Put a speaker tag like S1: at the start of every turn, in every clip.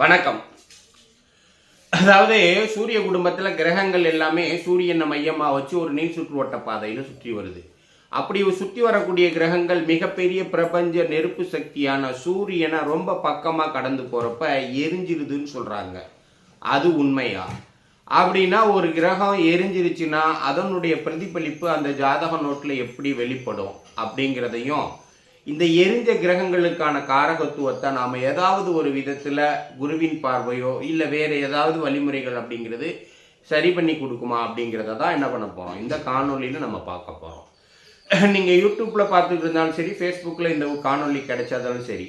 S1: வணக்கம். அதாவது சூரிய குடும்பத்தில் கிரகங்கள் எல்லாமே சூரியனை மையமாக வச்சு ஒரு நீர் சுற்றுவட்ட பாதையில் சுற்றி வருது. அப்படி சுற்றி வரக்கூடிய கிரகங்கள் மிகப்பெரிய பிரபஞ்ச நெருப்பு சக்தியான சூரியனை ரொம்ப பக்கமாக கடந்து போகிறப்ப எரிஞ்சிருதுன்னு சொல்கிறாங்க அது உண்மையா? அப்படின்னா ஒரு கிரகம் எரிஞ்சிருச்சுன்னா அதனுடைய பிரதிபலிப்பு அந்த ஜாதக நோட்டில் எப்படி வெளிப்படும் அப்படிங்கிறதையும் இந்த எரிஞ்ச கிரகங்களுக்கான காரகத்துவத்தை நாம் ஏதாவது ஒரு விதத்தில் குருவின் பார்வையோ இல்லை வேறு ஏதாவது வழிமுறைகள் அப்படிங்கிறது சரி பண்ணி கொடுக்குமா அப்படிங்கிறத தான் என்ன பண்ண போகிறோம் இந்த காணொலியில் நம்ம பார்க்க போகிறோம் நீங்கள் யூடியூப்பில் பார்த்துட்டு இருந்தாலும் சரி ஃபேஸ்புக்கில் இந்த காணொலி கிடைச்சாதாலும் சரி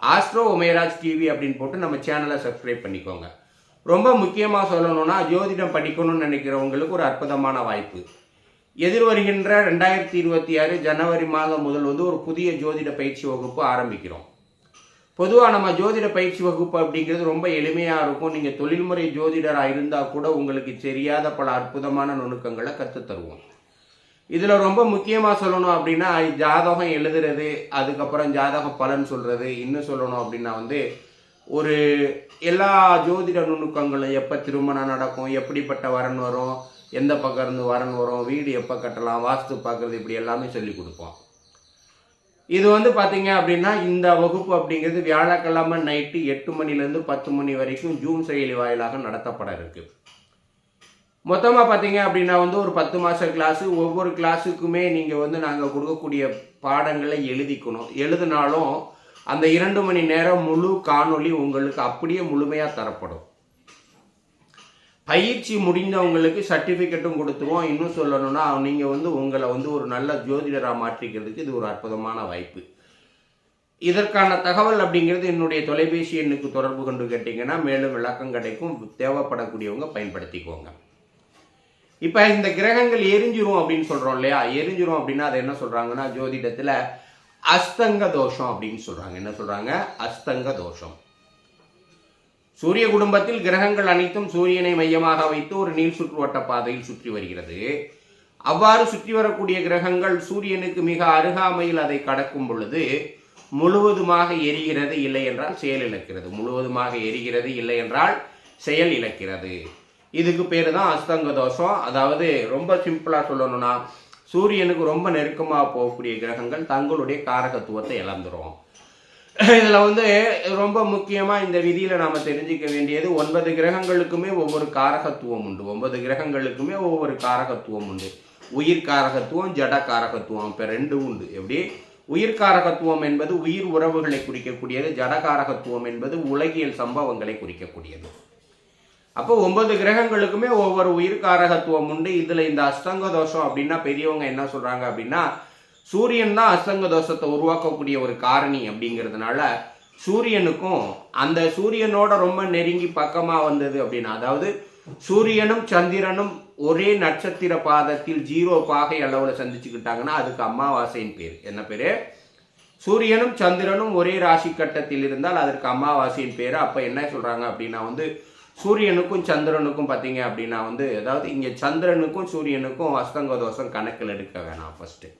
S1: ஆஸ்ட்ரோ ஒமேராஜ் டிவி அப்படின்னு போட்டு நம்ம சேனலை சப்ஸ்கிரைப் பண்ணிக்கோங்க. ரொம்ப முக்கியமாக சொல்லணும்னா ஜோதிடம் படிக்கணும்னு நினைக்கிறவங்களுக்கு ஒரு அற்புதமான வாய்ப்பு. எதிர்வருகின்ற ரெண்டாயிரத்தி இருபத்தி ஆறு ஜனவரி மாதம் முதல் வந்து ஒரு புதிய ஜோதிட பயிற்சி வகுப்பு ஆரம்பிக்கிறோம். பொதுவாக நம்ம ஜோதிட பயிற்சி வகுப்பு அப்படிங்கிறது ரொம்ப எளிமையாக இருக்கும். நீங்கள் தொழில்முறை ஜோதிடராக இருந்தால் கூட உங்களுக்கு தெரியாத பல அற்புதமான நுணுக்கங்களை கற்றுத் தருவோம். இதில் ரொம்ப முக்கியமாக சொல்லணும் அப்படின்னா ஜாதகம் எழுதுறது அதுக்கப்புறம் ஜாதக பலன் சொல்கிறது இன்னும் சொல்லணும் அப்படின்னா வந்து ஒரு எல்லா ஜோதிட நுணுக்கங்களும் எப்போ திருமணம் நடக்கும் எப்படிப்பட்ட வரன் வரும் எந்த பக்கம் இருந்து வரன் வரும் வீடு எப்போ கட்டலாம் வாஸ்து பார்க்குறது இப்படி எல்லாமே சொல்லி கொடுப்போம். இது வந்து பார்த்தீங்க அப்படின்னா இந்த வகுப்பு அப்படிங்கிறது வியாழக்கிழமை நைட்டு எட்டு மணிலேருந்து பத்து மணி வரைக்கும் ஜூம் செயலி வாயிலாக நடத்தப்பட இருக்கு. மொத்தமாக பார்த்தீங்க அப்படின்னா வந்து ஒரு பத்து மாத கிளாஸு ஒவ்வொரு கிளாஸுக்குமே நீங்கள் வந்து நாங்கள் கொடுக்கக்கூடிய பாடங்களை எழுதிக்கணும். எழுதினாலும் அந்த இரண்டு மணி நேரம் முழு காணொளி உங்களுக்கு அப்படியே முழுமையாக தரப்படும். பயிற்சி முடிந்தவங்களுக்கு சர்டிஃபிகேட்டும் கொடுத்துருவோம். இன்னும் சொல்லணும்னா நீங்கள் வந்து உங்களை வந்து ஒரு நல்ல ஜோதிடராக மாற்றிக்கிறதுக்கு இது ஒரு அற்புதமான வாய்ப்பு. இதற்கான தகவல் அப்படிங்கிறது என்னுடைய தொலைபேசி எண்ணுக்கு தொடர்பு கொண்டு கேட்டிங்கன்னா மேலும் விளக்கம் கிடைக்கும். தேவைப்படக்கூடியவங்க பயன்படுத்திக்கோங்க. இப்போ இந்த கிரகங்கள் எரிஞ்சிரும் அப்படின்னு சொல்கிறோம் இல்லையா? எரிஞ்சிரும் அப்படின்னா அது என்ன சொல்கிறாங்கன்னா ஜோதிடத்தில் அஸ்தங்க தோஷம் அப்படின்னு சொல்கிறாங்க என்ன சொல்கிறாங்க அஸ்தங்க தோஷம். சூரிய குடும்பத்தில் கிரகங்கள் அனைத்தும் சூரியனை மையமாக வைத்து ஒரு நீள் சுற்றுவட்ட பாதையில் சுற்றி வருகிறது. அவ்வாறு சுற்றி வரக்கூடிய கிரகங்கள் சூரியனுக்கு மிக அருகாமையில் அதை கடக்கும் பொழுது முழுவதுமாக எரிகிறது இல்லை என்றால் செயல் இழக்கிறது. முழுவதுமாக எரிகிறது இல்லை என்றால் செயல் இழக்கிறது. இதுக்கு பேர் தான் அஸ்தங்க தோஷம். அதாவது ரொம்ப சிம்பிளாக சொல்லணும்னா சூரியனுக்கு ரொம்ப நெருக்கமாக போகக்கூடிய கிரகங்கள் தங்களுடைய காரகத்துவத்தை இழந்துரும். இதில் வந்து ரொம்ப முக்கியமாக இந்த விதியில் நாம் தெரிஞ்சிக்க வேண்டியது ஒன்பது கிரகங்களுக்குமே ஒவ்வொரு காரகத்துவம் உண்டு. ஒன்பது கிரகங்களுக்குமே ஒவ்வொரு காரகத்துவம் உண்டு. உயிர் காரகத்துவம் ஜட காரகத்துவம். இப்போ ரெண்டு உண்டு. எப்படி? உயிர் காரகத்துவம் என்பது உயிர் உறவுகளை குறிக்கக்கூடியது ஜட காரகத்துவம் என்பது உலகியல் சம்பவங்களை குறிக்கக்கூடியது. அப்போ ஒன்பது கிரகங்களுக்குமே ஒவ்வொரு உயிர் காரகத்துவம் உண்டு. இதில் இந்த அஷ்டங்க தோஷம் அப்படின்னா பெரியவங்க என்ன சொல்கிறாங்க அப்படின்னா சூரியன் தான் அஸ்தங்க தோஷத்தை உருவாக்கக்கூடிய ஒரு காரணி அப்படிங்கிறதுனால சூரியனுக்கும் அந்த சூரியனோட ரொம்ப நெருங்கி பக்கமாக வந்தது அப்படின்னா அதாவது சூரியனும் சந்திரனும் ஒரே நட்சத்திர பாதத்தில் ஜீரோ பாகை அளவில் சந்திச்சுக்கிட்டாங்கன்னா அதுக்கு அமாவாசையின் பேர். என்ன பேர்? சூரியனும் சந்திரனும் ஒரே ராசி கட்டத்தில் இருந்தால் அதற்கு அமாவாசையின் பேர். அப்போ என்ன சொல்கிறாங்க அப்படின்னா வந்து சூரியனுக்கும் சந்திரனுக்கும் பார்த்தீங்க அப்படின்னா வந்து அதாவது இங்கே சந்திரனுக்கும் சூரியனுக்கும் அஸ்தங்க தோஷம் கணக்கில் எடுக்க வேணாம் ஃபஸ்ட்டு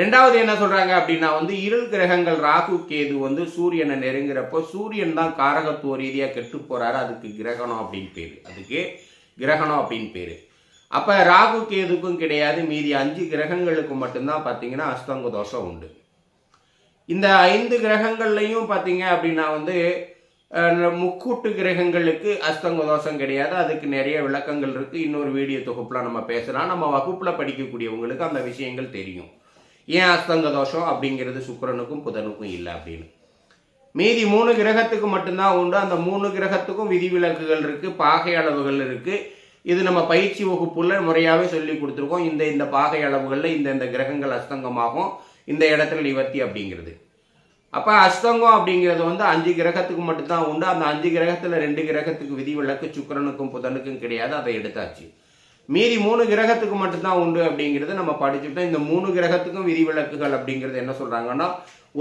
S1: ரெண்டாவது என்ன சொல்றாங்க அப்படின்னா வந்து இருள் கிரகங்கள் ராகு கேது வந்து சூரியனை நெருங்குறப்போ சூரியன் தான் காரகத்துவ ரீதியாக கெட்டு போறாரு. அதுக்கு கிரகணம் அப்படின்னு பேரு. அதுக்கு கிரகணம் அப்படின்னு பேரு. அப்ப ராகு கேதுக்கும் கிடையாது. மீதி அஞ்சு கிரகங்களுக்கு மட்டும்தான் பார்த்தீங்கன்னா அஸ்தங்க தோஷம் உண்டு. இந்த ஐந்து கிரகங்கள்லையும் பார்த்தீங்க அப்படின்னா வந்து முக்கூட்டு கிரகங்களுக்கு அஸ்தங்க தோஷம் கிடையாது. அதுக்கு நிறைய விளக்கங்கள் இருக்கு. இன்னொரு வீடியோ தொகுப்புல நம்ம பேசலாம். நம்ம வகுப்புல படிக்கக்கூடியவங்களுக்கு அந்த விஷயங்கள் தெரியும். ஏன் அஸ்தங்க தோஷம்? அப்படிங்கிறது சுக்கரனுக்கும் புதனுக்கும் இல்லை அப்படின்னு. மீதி மூணு கிரகத்துக்கு மட்டும்தான் உண்டு. அந்த மூணு கிரகத்துக்கும் விதிவிலக்குகள் இருக்குது பாகை அளவுகள் இருக்குது இது நம்ம பயிற்சி வகுப்புள்ள முறையாகவே சொல்லி கொடுத்துருக்கோம். இந்த இந்த பாகை அளவுகளில் இந்த இந்த கிரகங்கள் அஸ்தங்கமாகும். இந்த இடத்துல நிவர்த்தி அப்படிங்கிறது. அப்போ அஸ்தங்கம் அப்படிங்கிறது வந்து அஞ்சு கிரகத்துக்கு மட்டும்தான் உண்டு. அந்த அஞ்சு கிரகத்தில் ரெண்டு கிரகத்துக்கு விதிவிலக்கு சுக்கரனுக்கும் புதனுக்கும் கிடையாது. அதை எடுத்தாச்சு. மீதி மூணு கிரகத்துக்கு மட்டும்தான் உண்டு அப்படிங்கிறது நம்ம படிச்சுட்டோம் இந்த மூணு கிரகத்துக்கும் விதிவிலக்குகள் அப்படிங்கிறது என்ன சொல்றாங்கன்னா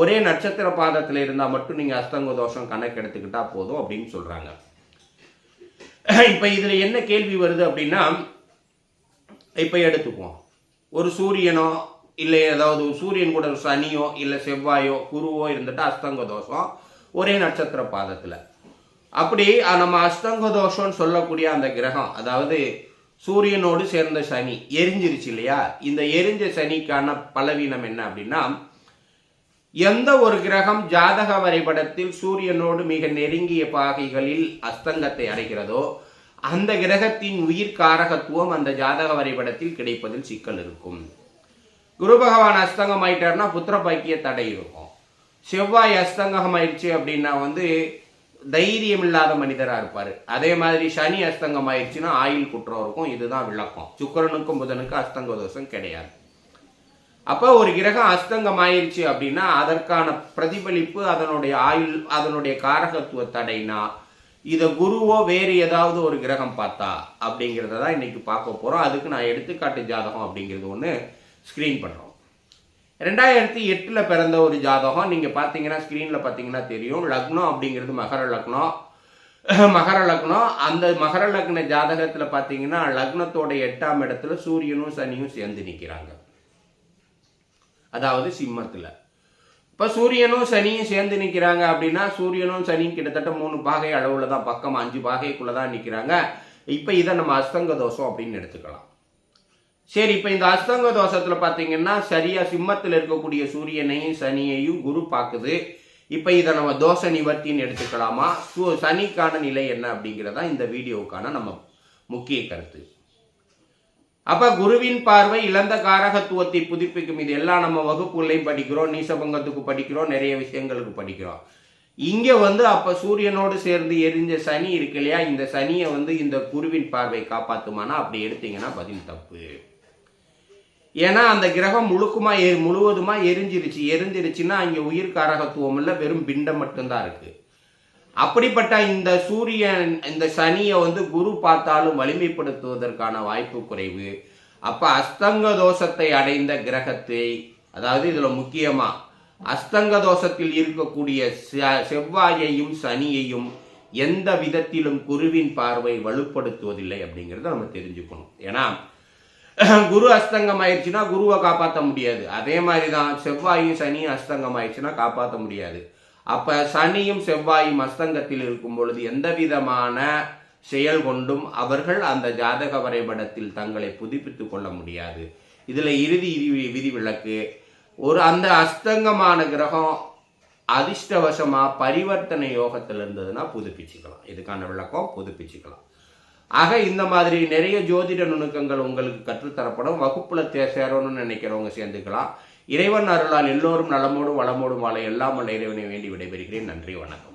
S1: ஒரே நட்சத்திர பாதத்தில் இருந்தால் மட்டும் நீங்கள் அஸ்தங்க தோஷம் கணக்கு எடுத்துக்கிட்டா போதும் அப்படின்னு சொல்றாங்க. இப்போ இதில் என்ன கேள்வி வருது அப்படின்னா இப்போ எடுத்துக்குவோம். ஒரு சூரியனோ இல்லை ஏதாவது சூரியன் கூட சனியோ இல்லை செவ்வாயோ குருவோ இருந்துட்டு அஸ்தங்க தோஷம் ஒரே நட்சத்திர பாதத்தில். அப்படி நம்ம அஸ்தங்க தோஷம்னு சொல்லக்கூடிய அந்த கிரகம் அதாவது சூரியனோடு சேர்ந்த சனி. எரிஞ்சிருச்சு இல்லையா? இந்த எரிஞ்ச சனிக்கான பலவீனம் என்ன அப்படின்னா எந்த ஒரு கிரகம் ஜாதக வரைபடத்தில் சூரியனோடு மிக நெருங்கிய பாகைகளில் அஸ்தங்கத்தை அடைகிறதோ அந்த கிரகத்தின் உயிர் காரகத்துவம் அந்த ஜாதக வரைபடத்தில் கிடைப்பதில் சிக்கல் இருக்கும். குரு பகவான் அஸ்தங்கம் ஆயிட்டார்னா புத்திர பாக்கிய தடை இருக்கும். செவ்வாய் அஸ்தங்கம் ஆயிடுச்சு அப்படின்னா வந்து தைரியம் இல்லாத மனிதரா இருப்பாரு. அதே மாதிரி சனி அஸ்தங்கம் ஆயிடுச்சுன்னா ஆயுள் குற்றம் இருக்கும் இதுதான் விளக்கம். சுக்கிரனுக்கும் புதனுக்கும் அஸ்தங்க தோஷம் கிடையாது. அப்போ ஒரு கிரகம் அஸ்தங்கம் ஆயிடுச்சு அப்படின்னா அதற்கான பிரதிபலிப்பு அதனுடைய ஆயுள் அதனுடைய காரகத்துவ தடைனா இதை குருவோ வேறு ஏதாவது ஒரு கிரகம் பார்த்தா அப்படிங்கிறத தான் இன்னைக்கு பார்க்க போகிறோம் அதுக்கு நான் எடுத்துக்காட்டு ஜாதகம் அப்படிங்கிறது ஒன்று ஸ்க்ரீன் பண்ணுறோம் ரெண்டாயிரத்தி எட்டில் பிறந்த ஒரு ஜாதகம் நீங்கள் பார்த்தீங்கன்னா ஸ்க்ரீனில் பார்த்தீங்கன்னா தெரியும். லக்னம் அப்படிங்கிறது மகர லக்னம். மகர லக்னம். அந்த மகர லக்ன ஜாதகத்தில் பார்த்தீங்கன்னா லக்னத்தோட எட்டாம் இடத்துல சூரியனும் சனியும் சேர்ந்து நிற்கிறாங்க அதாவது சிம்மத்தில். இப்போ சூரியனும் சனியும் சேர்ந்து நிற்கிறாங்க அப்படின்னா சூரியனும் சனியும் கிட்டத்தட்ட மூணு பாகை அளவில் தான் பக்கம் அஞ்சு பாகைக்குள்ளே தான் நிற்கிறாங்க இப்போ இதை நம்ம அஸ்தங்க தோஷம் அப்படின்னு எடுத்துக்கலாம். சரி இப்போ இந்த அஸ்தங்க தோஷத்தில் பார்த்தீங்கன்னா சரியாக சிம்மத்தில் இருக்கக்கூடிய சூரியனையும் சனியையும் குரு பார்க்குது இப்போ இதை நம்ம தோஷ நிவர்த்தின்னு எடுத்துக்கலாமா? சு- சனிக்கான நிலை என்ன அப்படிங்கிறதா இந்த வீடியோவுக்கான நம்ம முக்கிய கருத்து. அப்போ குருவின் பார்வை இழந்த காரகத்துவத்தை புதுப்பிக்கும். இது எல்லாம் நம்ம வகுப்புகளையும் படிக்கிறோம் நீசபங்கத்துக்கு படிக்கிறோம் நிறைய விஷயங்களுக்கு படிக்கிறோம். இங்கே வந்து அப்போ சூரியனோடு சேர்ந்து எரிஞ்ச சனி இருக்கு இல்லையா? இந்த சனியை வந்து இந்த குருவின் பார்வை காப்பாற்றுமானா அப்படி எடுத்தீங்கன்னா பதில் தப்பு. ஏன்னா அந்த கிரகம் முழுக்குமா எ முழுவதுமா எரிஞ்சிருச்சு. எரிஞ்சிருச்சுன்னா அங்கே உயிர் காரகத்துவம் இல்லை வெறும் பிண்டம் மட்டும்தான் இருக்கு. அப்படிப்பட்ட இந்த சூரியன் இந்த சனியை வந்து குரு பார்த்தாலும் வலிமைப்படுத்துவதற்கான வாய்ப்பு குறைவு. அப்ப அஸ்தங்க தோஷத்தை அடைந்த கிரகத்தை அதாவது இதுல முக்கியமா அஸ்தங்க தோஷத்தில் இருக்கக்கூடிய செ- செவ்வாயையும் சனியையும் எந்த விதத்திலும் குருவின் பார்வை வலுப்படுத்துவதில்லை அப்படிங்கிறத நம்ம தெரிஞ்சுக்கணும். ஏன்னா குரு அஸ்தங்கம் ஆயிடுச்சுன்னா குருவை காப்பாற்ற முடியாது. அதே மாதிரி தான் செவ்வாயும் சனியும் அஸ்தங்கம் ஆயிடுச்சுன்னா காப்பாற்ற முடியாது. அப்போ சனியும் செவ்வாயும் அஸ்தங்கத்தில் இருக்கும் பொழுது எந்த விதமான செயல் கொண்டும் அவர்கள் அந்த ஜாதக வரைபடத்தில் தங்களை புதுப்பித்து கொள்ள முடியாது. இதில் இறுதி விதி- விதிவிலக்கு. ஒரு அந்த அஸ்தங்கமான கிரகம் அதிர்ஷ்டவசமாக பரிவர்த்தனை யோகத்தில் இருந்ததுன்னா புதுப்பிச்சுக்கலாம். இதுக்கான விளக்கம் புதுப்பிச்சுக்கலாம். ஆக இந்த மாதிரி நிறைய ஜோதிட நுணுக்கங்கள் உங்களுக்கு கற்றுத்தரப்படும். வகுப்புல தே- சேரணும்னு நினைக்கிறவங்க சேர்ந்துக்கலாம். இறைவன் அருளால் எல்லோரும் நலமோடும் வளமோடும் வாழ எல்லாம் இறைவனை வேண்டி விடைபெறுகிறேன். நன்றி வணக்கம்.